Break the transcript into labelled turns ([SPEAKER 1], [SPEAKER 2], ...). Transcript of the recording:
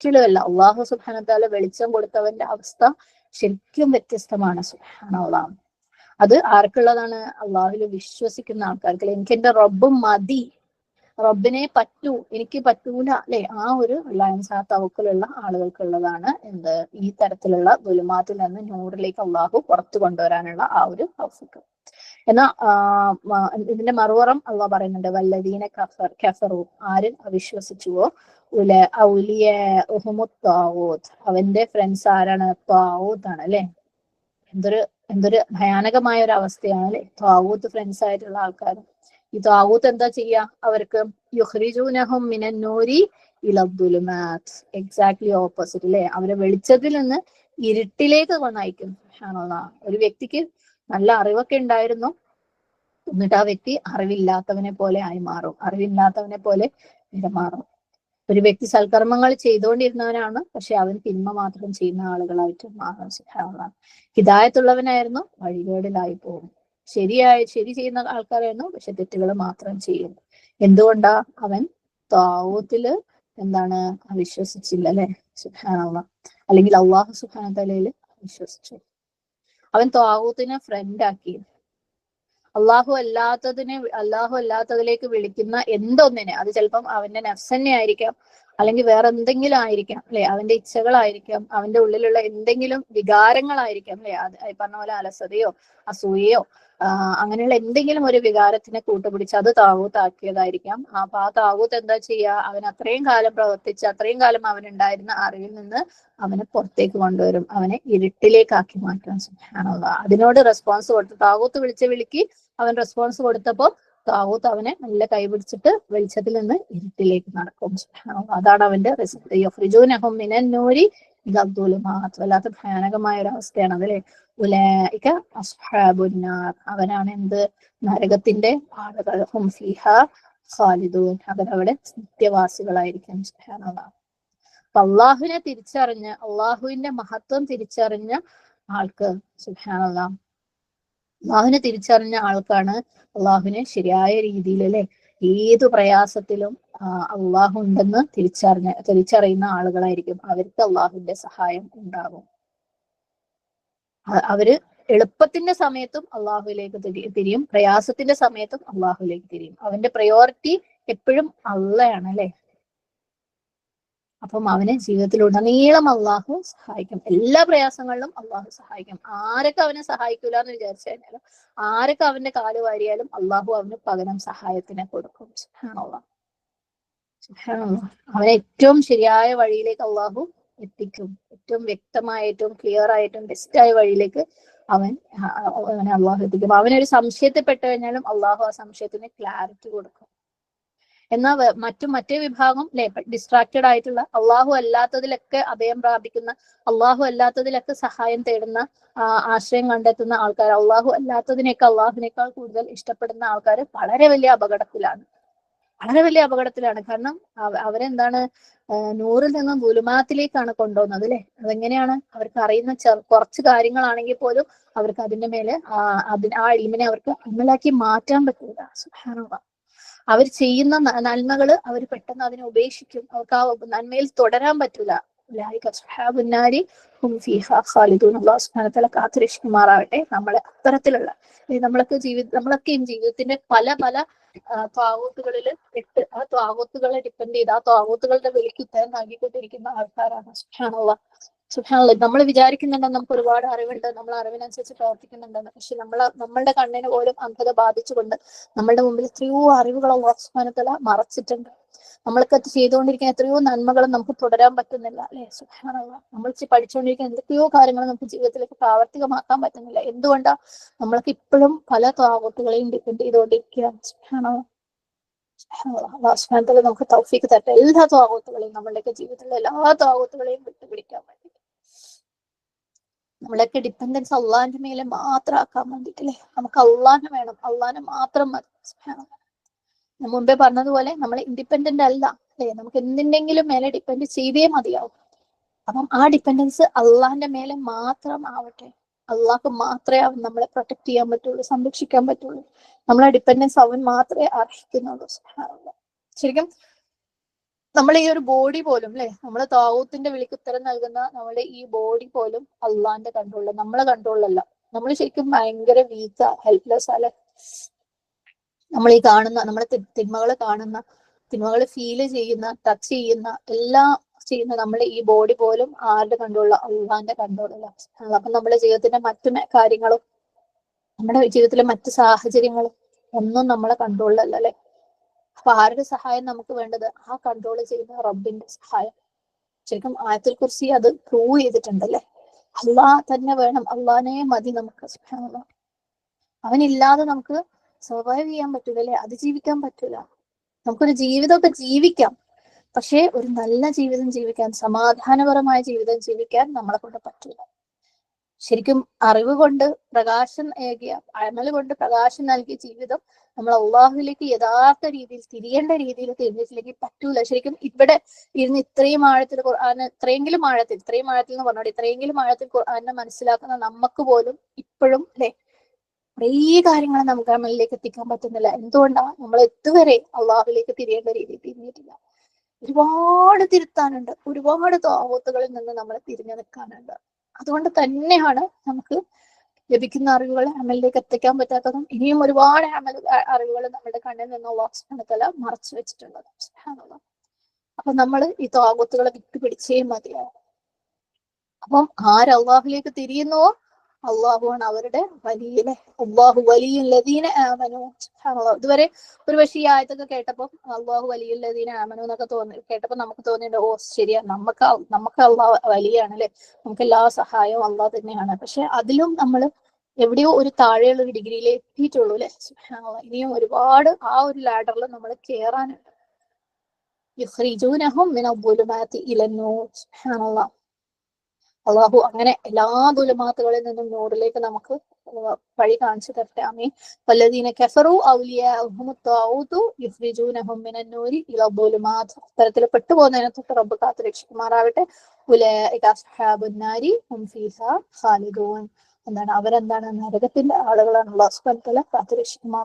[SPEAKER 1] ഒരിക്കലുമല്ല അള്ളാഹു സുബാനത്താല വെളിച്ചം കൊടുത്തവന്റെ അവസ്ഥ ശരിക്കും വ്യത്യസ്തമാണ്. സുബാനുള്ള അത് ആർക്കുള്ളതാണ്? അള്ളാഹുൽ വിശ്വസിക്കുന്ന ആൾക്കാർക്ക്. എനിക്ക് എന്റെ റബ്ബ് മതി. റബ്ബിനെ പറ്റൂ. എനിക്ക് പറ്റൂല. അല്ലെ? ആ ഒരു റിലയൻസ് ആ തവക്കിലുള്ള ആളുകൾക്കുള്ളതാണ് എന്ത്? ഈ തരത്തിലുള്ള ദുലുമാത്തിൽ നിന്ന് നൂറിലേക്ക് അള്ളാഹു പുറത്തു കൊണ്ടുവരാനുള്ള ആ ഒരു അവസരം എന്നാ ഇതിന്റെ മറുപുറം അള്ളാഹ് പറയുന്നുണ്ട്. വല്ലദീന കഫർ കഫറു ആര് അവിശ്വസിച്ചുവോ? ഉല ഔലിയ താവൂത്ത് അവന്റെ ഫ്രണ്ട്സ് ആരാണ്? താവൂത്ത് ആണ് അല്ലെ? എന്തൊരു എന്തൊരു ഭയാനകമായ ഒരു അവസ്ഥയാണ് അല്ലെ? താവൂത്ത് ഫ്രണ്ട്സ് ആയിട്ടുള്ള ആൾക്കാർ ഈ താവൂത്ത് എന്താ ചെയ്യാ? അവർക്ക് യുഹ്രിജൂനഹും മിനന്നൂരി ഇലബ്ദുലുമാത്ത് എക്സാക്ട്ലി ഓപ്പോസിറ്റ് അല്ലെ? അവരെ വെളിച്ചത്തിൽ നിന്ന് ഇരുട്ടിലേക്ക് കൊണ്ടയക്കും. ഒരു വ്യക്തിക്ക് നല്ല അറിവൊക്കെ ഉണ്ടായിരുന്നു. എന്നിട്ട് ആ വ്യക്തി അറിവില്ലാത്തവനെ പോലെ ആയി മാറും. അറിവില്ലാത്തവനെ പോലെ പെരുമാറും ഒരു വ്യക്തി സൽക്കർമ്മങ്ങൾ ചെയ്തുകൊണ്ടിരുന്നവനാണ് പക്ഷെ അവൻ തിന്മ മാത്രം ചെയ്യുന്ന ആളുകളായിട്ട് മാറാൻ സിദ്ധാവുന്നതാണ് ഹിതായത്തുള്ളവനായിരുന്നു വഴികേടിലായി പോകും. ശരിയായ ശരി ചെയ്യുന്ന ആൾക്കാരായിരുന്നു പക്ഷെ തെറ്റുകൾ മാത്രം ചെയ്യുന്നു എന്തുകൊണ്ടാ അവൻ താവൂത്തിൽ എന്താണ് വിശ്വസിച്ചില്ല അല്ലെ സുഹാനുള്ള അല്ലെങ്കിൽ അള്ളാഹു സുഹാന തലയിൽ വിശ്വസിച്ചു അവൻ താവൂത്തിനെ ഫ്രണ്ട് ആക്കി. അള്ളാഹു അല്ലാത്തതിനെ അള്ളാഹു അല്ലാത്തതിലേക്ക് വിളിക്കുന്ന എന്തൊന്നിനെ അത് ചിലപ്പം അവന്റെ നഫ്സന്നെ ആയിരിക്കാം അല്ലെങ്കിൽ വേറെ എന്തെങ്കിലും ആയിരിക്കാം അല്ലെ? അവന്റെ ഇച്ഛകളായിരിക്കാം അവന്റെ ഉള്ളിലുള്ള എന്തെങ്കിലും വികാരങ്ങളായിരിക്കാം അല്ലെ? അത് പറഞ്ഞ പോലെ അലസതയോ അസൂയയോ അങ്ങനെയുള്ള എന്തെങ്കിലും ഒരു വികാരത്തിനെ കൂട്ടുപിടിച്ച് അത് താവൂത്താക്കിയതായിരിക്കാം. അപ്പൊ ആ താവൂത്ത് എന്താ ചെയ്യുക അവൻ അത്രയും കാലം പ്രവർത്തിച്ച് അത്രയും കാലം അവനുണ്ടായിരുന്ന അറിവിൽ നിന്ന് അവനെ പുറത്തേക്ക് കൊണ്ടുവരും. അവനെ ഇരുട്ടിലേക്കാക്കി മാറ്റാൻ സുഖാനുള്ള അതിനോട് റെസ്പോൺസ് കൊടുത്ത് താവൂത്ത് വിളിച്ച വിളിക്ക്. അവൻ റെസ്പോൺസ് കൊടുത്തപ്പോ താവൂത്ത് അവനെ നല്ല കൈപിടിച്ചിട്ട് വെളിച്ചത്തിൽ നിന്ന് ഇരുട്ടിലേക്ക് നടക്കും. അതാണ് അവന്റെ റിസൾട്ട് വല്ലാത്ത ഭയാനകമായ ഒരു അവസ്ഥയാണ് ഉലൈക അസ്ഹാബുന്നാർ അവനാണ് എന്ത്? നരകത്തിന്റെ ആളുകൾ. ഹും ഫിഹ ഖാലിദൂൻ. അവരവിടെ നിത്യവാസികളായിരിക്കും. അപ്പൊ അള്ളാഹുവിനെ തിരിച്ചറിഞ്ഞ് അള്ളാഹുവിന്റെ മഹത്വം തിരിച്ചറിഞ്ഞ ആൾക്ക് സുബ്ഹാനല്ലാ. അള്ളാഹുവിനെ തിരിച്ചറിഞ്ഞ ആൾക്കാണ് അള്ളാഹുവിനെ ശരിയായ രീതിയിൽ അല്ലെ? ഏത് പ്രയാസത്തിലും അള്ളാഹു ഉണ്ടെന്ന് തിരിച്ചറിഞ്ഞ തിരിച്ചറിയുന്ന ആളുകളായിരിക്കും. അവർക്ക് അള്ളാഹുവിന്റെ സഹായം ഉണ്ടാകും അവർ എളുപ്പത്തിന്റെ സമയത്തും അള്ളാഹുലേക്ക് തിരിയും. പ്രയാസത്തിന്റെ സമയത്തും അള്ളാഹുലേക്ക് തിരിയും. അവന്റെ പ്രയോറിറ്റി എപ്പോഴും അള്ളയാണ് അല്ലെ? അപ്പം അവനെ ജീവിതത്തിലുടനീളം അള്ളാഹു സഹായിക്കും. എല്ലാ പ്രയാസങ്ങളിലും അള്ളാഹു സഹായിക്കും. ആരൊക്കെ അവനെ സഹായിക്കൂല എന്ന് വിചാരിച്ചു കഴിഞ്ഞാലും ആരൊക്കെ അവന്റെ കാൽ വാരിയാലും അള്ളാഹു അവന് പകരം സഹായത്തിനെ കൊടുക്കും. അവനെ ഏറ്റവും ശരിയായ വഴിയിലേക്ക് അള്ളാഹു എത്തിക്കും. ഏറ്റവും വ്യക്തമായ ഏറ്റവും ക്ലിയർ ആയിട്ടും ബെസ്റ്റായ വഴിയിലേക്ക് അവൻ അവനെ അള്ളാഹു എത്തിക്കും. അവനൊരു സംശയത്തിൽ പെട്ടു കഴിഞ്ഞാലും അള്ളാഹു ആ സംശയത്തിന് ക്ലാരിറ്റി കൊടുക്കും. എന്നാൽ മറ്റു മറ്റേ വിഭാഗം അല്ലെ ഡിസ്ട്രാക്റ്റഡ് ആയിട്ടുള്ള അള്ളാഹു അല്ലാത്തതിലൊക്കെ അഭയം പ്രാപിക്കുന്ന അള്ളാഹു അല്ലാത്തതിലൊക്കെ സഹായം തേടുന്ന ആശ്രയം കണ്ടെത്തുന്ന ആൾക്കാർ അള്ളാഹു അല്ലാത്തതിനേക്കാൾ അള്ളാഹുവിനേക്കാൾ കൂടുതൽ ഇഷ്ടപ്പെടുന്ന ആൾക്കാർ വളരെ വലിയ അപകടത്തിലാണ്. വളരെ വലിയ അപകടത്തിലാണ്. കാരണം അവരെന്താണ് നൂറിൽ നിന്നും ഗുലുമാത്തിലേക്കാണ് കൊണ്ടുപോകുന്നത് അല്ലെ അതെങ്ങനെയാണ്? അവർക്ക് അറിയുന്ന കുറച്ച് കാര്യങ്ങളാണെങ്കിൽ പോലും അവർക്ക് അതിന്റെ മേലെ അതിന് ആ ഇൽമിനെ അവർക്ക് അമലാക്കി മാറ്റാൻ പറ്റൂല. സുഹാനുള്ള അവർ ചെയ്യുന്ന നന്മകൾ അവർ പെട്ടെന്ന് അതിനെ ഉപേക്ഷിക്കും. അവർക്ക് ആ നന്മയിൽ തുടരാൻ പറ്റൂല. കാത്തുരക്ഷിക്കുമാറാവട്ടെ നമ്മളെ അത്തരത്തിലുള്ള. നമ്മളൊക്കെ ജീവിത നമ്മളൊക്കെയും ജീവിതത്തിന്റെ പല പല ത്വാവൂത്തുകളിൽ ഇട്ട് ആ ത്വാവൂത്തുകളെ ഡിപ്പെൻഡ് ചെയ്ത് ആ ത്വാവൂത്തുകളുടെ വിളിക്ക് ഉത്തരം നൽകിക്കൊണ്ടിരിക്കുന്ന ആൾക്കാരാണ്. സുഹാനുള്ള സുഹാനുള്ള നമ്മൾ വിചാരിക്കുന്നുണ്ട് നമുക്ക് ഒരുപാട് അറിവുണ്ട്. നമ്മൾ അറിവിനനുസരിച്ച് പ്രവർത്തിക്കുന്നുണ്ടെന്ന്. പക്ഷെ നമ്മൾ നമ്മളുടെ കണ്ണിന് പോലും അന്ധത ബാധിച്ചുകൊണ്ട് നമ്മളുടെ മുമ്പിൽ എത്രയോ അറിവുകൾ സുഹാനത്തല മറച്ചിട്ടുണ്ട്. നമ്മൾക്ക് അത് ചെയ്തുകൊണ്ടിരിക്കുന്ന എത്രയോ നന്മകളും നമുക്ക് തുടരാൻ പറ്റുന്നില്ല അല്ലെ? സുഹാനുള്ള നമ്മൾ പഠിച്ചുകൊണ്ടിരിക്കുന്ന എന്തൊക്കെയോ കാര്യങ്ങൾ നമുക്ക് ജീവിതത്തിലേക്ക് പ്രാവർത്തികമാക്കാൻ പറ്റുന്നില്ല. എന്തുകൊണ്ടാ? നമ്മൾക്ക് ഇപ്പോഴും പല താവത്തുകളെയും ഡിപ്പെൻഡ് ചെയ്തുകൊണ്ടിരിക്കുകയാണ്. സുഹാനുള്ള സുഹാനത്തല നമുക്ക് തൗഫീക്ക് തരട്ടെ. എല്ലാ താവത്തുകളെയും നമ്മളുടെയൊക്കെ ജീവിതത്തിലെ എല്ലാ താവത്തുകളെയും വിട്ടുപിടിക്കാൻ വേണ്ടി. നമ്മളൊക്കെ ഡിപ്പെൻഡൻസ് അള്ളാഹിന്റെ മേലെ മാത്രം ആക്കാൻ വേണ്ടിട്ടല്ലേ നമുക്ക് അള്ളാഹിനെ വേണം. അള്ളാഹിനെ മാത്രം മതി. ഞാൻ മുമ്പേ പറഞ്ഞതുപോലെ നമ്മൾ ഇൻഡിപെൻഡന്റ് അല്ല. അല്ലേ? നമുക്ക് എന്തിന്റെങ്കിലും മേലെ ഡിപ്പെൻഡ് ചെയ്തേ മതിയാവും. അപ്പം ആ ഡിപ്പെൻഡൻസ് അള്ളാഹിന്റെ മേലെ മാത്രം ആവട്ടെ. അള്ളാഹ്ക്ക് മാത്രമേ അവൻ നമ്മളെ പ്രൊട്ടക്ട് ചെയ്യാൻ പറ്റുള്ളൂ സംരക്ഷിക്കാൻ പറ്റുള്ളൂ. നമ്മളെ ഡിപ്പെൻഡൻസ് അവൻ മാത്രമേ അർഹിക്കുന്നുള്ളൂ. ശരിക്കും നമ്മൾ ഈ ഒരു ബോഡി പോലും അല്ലെ നമ്മൾ താവൂത്തിന്റെ വിളിക്ക് ഉത്തരം നൽകുന്ന നമ്മുടെ ഈ ബോഡി പോലും അള്ളാന്റെ കൺട്രോളിൽ നമ്മളെ കൺട്രോളിലല്ല നമ്മൾ ശരിക്കും ഭയങ്കര വീക്കാ ഹെൽപ്ലെസ് അല്ലെ നമ്മൾ ഈ കാണുന്ന നമ്മളെ തിന്മകളെ കാണുന്ന തിന്മകളെ ഫീൽ ചെയ്യുന്ന ടച്ച് ചെയ്യുന്ന എല്ലാം ചെയ്യുന്ന നമ്മൾ ഈ ബോഡി പോലും ആരുടെ കൺട്രോളില? അള്ളാന്റെ കൺട്രോളില. അപ്പൊ നമ്മുടെ ജീവിതത്തിന്റെ മറ്റു കാര്യങ്ങളും നമ്മുടെ ജീവിതത്തിലെ മറ്റു സാഹചര്യങ്ങളും ഒന്നും നമ്മളെ കൺട്രോളിലല്ല അല്ലെ? അപ്പൊ ആരുടെ സഹായം നമുക്ക് വേണ്ടത്? ആ കൺട്രോൾ ചെയ്യുന്ന റബ്ബിന്റെ സഹായം. ശരിക്കും ആയത്തിൽ കുറിച്ച് അത് പ്രൂവ് ചെയ്തിട്ടുണ്ട് അല്ലെ? അള്ളാഹ് തന്നെ വേണം. അള്ളാഹിനെ മതി നമുക്ക്. അവനില്ലാതെ നമുക്ക് സർവൈവ് ചെയ്യാൻ പറ്റൂല അല്ലെ? അതിജീവിക്കാൻ പറ്റൂല. നമുക്കൊരു ജീവിതമൊക്കെ ജീവിക്കാം. പക്ഷേ ഒരു നല്ല ജീവിതം ജീവിക്കാൻ സമാധാനപരമായ ജീവിതം ജീവിക്കാൻ നമ്മളെ കൊണ്ട് പറ്റില്ല. ശരിക്കും അറിവ് കൊണ്ട് പ്രകാശം ഏകിയ അമൽ കൊണ്ട് പ്രകാശം നൽകിയ ജീവിതം നമ്മൾ അള്ളാഹുലേക്ക് യഥാർത്ഥ രീതിയിൽ തിരിയേണ്ട രീതിയിൽ തിരിഞ്ഞിട്ടില്ലെങ്കിൽ പറ്റൂല. ശരിക്കും ഇവിടെ ഇരുന്ന് ഇത്രയും ആഴത്തിൽ ഖുർആാന് ഇത്രയെങ്കിലും ആഴത്തിൽ ഇത്രയും ആഴത്തിൽ എന്ന് പറഞ്ഞോട്ടെ ഇത്രയെങ്കിലും ആഴത്തിൽ ഖുർആാനെ മനസ്സിലാക്കുന്ന നമുക്ക് പോലും ഇപ്പോഴും അല്ലെ? കുറേ കാര്യങ്ങൾ നമുക്ക് അമലിലേക്ക് എത്തിക്കാൻ പറ്റുന്നില്ല. എന്തുകൊണ്ടാണ് നമ്മൾ ഇതുവരെ അള്ളാഹുലേക്ക് തിരിയേണ്ട രീതിയിൽ തിരിഞ്ഞിട്ടില്ല. ഒരുപാട് തിരുത്താനുണ്ട്. ഒരുപാട് താവത്തുകളിൽ നിന്ന് നമ്മൾ തിരിഞ്ഞു നിൽക്കാനുണ്ട്. അതുകൊണ്ട് തന്നെയാണ് നമുക്ക് ലഭിക്കുന്ന അറിവുകൾ അമലിലേക്ക് എത്തിക്കാൻ പറ്റാത്തതും ഇനിയും ഒരുപാട് അമൽ അറിവുകൾ നമ്മുടെ കണ്ണിൽ നിന്ന് വാക്സ്മണത്തല മറച്ചു വെച്ചിട്ടുള്ളത്. അപ്പൊ നമ്മൾ ഈ താവത്തുകളെ വിട്ടുപിടിച്ചേ മതിയാവും. അപ്പം ആര് അള്ളാഹുലേക്ക് തിരിയുന്നുവോ? അള്ളാഹുവാണ് അവരുടെ വലിയ അള്ളാഹു വലിയ ലദീന ആമനു. ഇതുവരെ ഒരു പക്ഷേ ഈ ആയത്തൊക്കെ കേട്ടപ്പോ അള്ളാഹു വലിയ ലദീന ആമനു എന്നൊക്കെ തോന്നി കേട്ടപ്പോ നമുക്ക് തോന്നിയിട്ട് ഓ ശരിയാ നമുക്ക് നമുക്ക് അള്ളാഹ് വലിയാണ് അല്ലെ? നമുക്ക് എല്ലാ സഹായവും അള്ളാഹ് തന്നെയാണ്. പക്ഷെ അതിലും നമ്മൾ എവിടെയോ ഒരു താഴെയുള്ള ഒരു ഡിഗ്രിയിൽ എത്തിയിട്ടുള്ളൂ അല്ലെ. ഇനിയും ഒരുപാട് ആ ഒരു ലാഡറിൽ നമ്മൾ മിന ദുലുമാതി ഇലന്നൂർ. അള്ളാഹു അങ്ങനെ എല്ലാ ദുലമാത്തുകളിൽ നിന്നും നൂറിലേക്ക് നമുക്ക് വഴി കാണിച്ചു തരട്ടെ. അമീൻ വല്ലദീന കെഫറു തരത്തിൽ പെട്ടുപോകുന്നതിനെ തൊട്ട് റബ്ബ് കാത്തു രക്ഷിക്കുമാറാവട്ടെ. ഉലൈക അസ്ഹാബുൻ നാരി ഫീഹാ ഖാലിദൂൻ. എന്താണ്? അവരെന്താണ്? നരകത്തിന്റെ ആളുകളാണ്. അള്ളാഹു കാത്തു രക്ഷിക്കുമാർ